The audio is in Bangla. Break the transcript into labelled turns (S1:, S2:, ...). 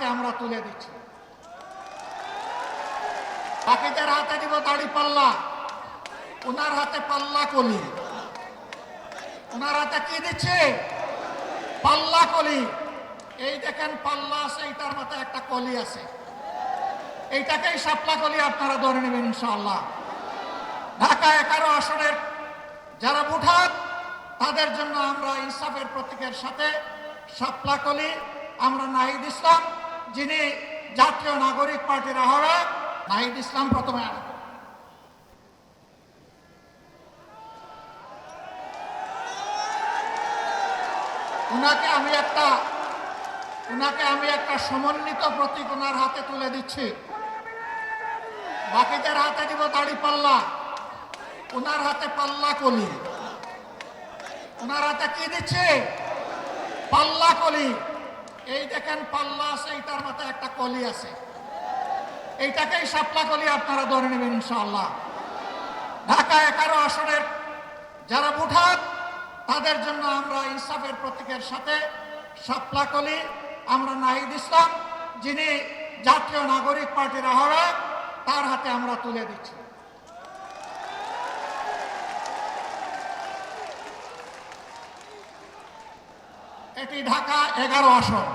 S1: হাতে আমরা তুলে দিচ্ছি। বাকিদের হাতে দিব দাড়ি পাল্লা। ওনার হাতে পাল্লা কলি। ওনার হাতে কি দিচ্ছে? পাল্লা কলি। এই দেখেন পাল্লা আছে, এইটার মাথায় একটা কলি আছে। এইটাকেই সাপলা কলি আপনারা ধরে নেবেন ইনশাআল্লাহ। ঢাকা এগারো আসনের যারা বুঠাত তাদের জন্য আমরা ইনসাফের প্রতীকের সাথে সাপলা কলি, আমরা নাহিদ ইসলাম যিনি জাতীয় নাগরিক পার্টির আহ্বায়ক নাহিদ ইসলাম প্রথমে ওনাকে আমি একটা ওনাকে আমি একটা সমন্বিত প্রতীক ওনার হাতে তুলে দিচ্ছি। বাকিদের হাতে দিব দাড়ি পাল্লা। ওনার হাতে পাল্লা কলি। ওনার হাতে কি দিচ্ছে? পাল্লা কলি। এই দেখেন পাল্লা আছে, এইটার মাথায় একটা কলি আছে। এইটাকেই সাপলা কলি আপনারা ধরে নেবেন ইনশাআল্লাহ। ঢাকা এগারো আসনের যারা বুঠাত তাদের জন্য আমরা ইনসাফের প্রতীকের সাথে সাপলা কলি, আমরা নাহিদ ইসলাম, যিনি জাতীয় নাগরিক পার্টির আহ্বায়ক, তার হাতে আমরা তুলে দিচ্ছি। এটি ঢাকা এগারো আসন।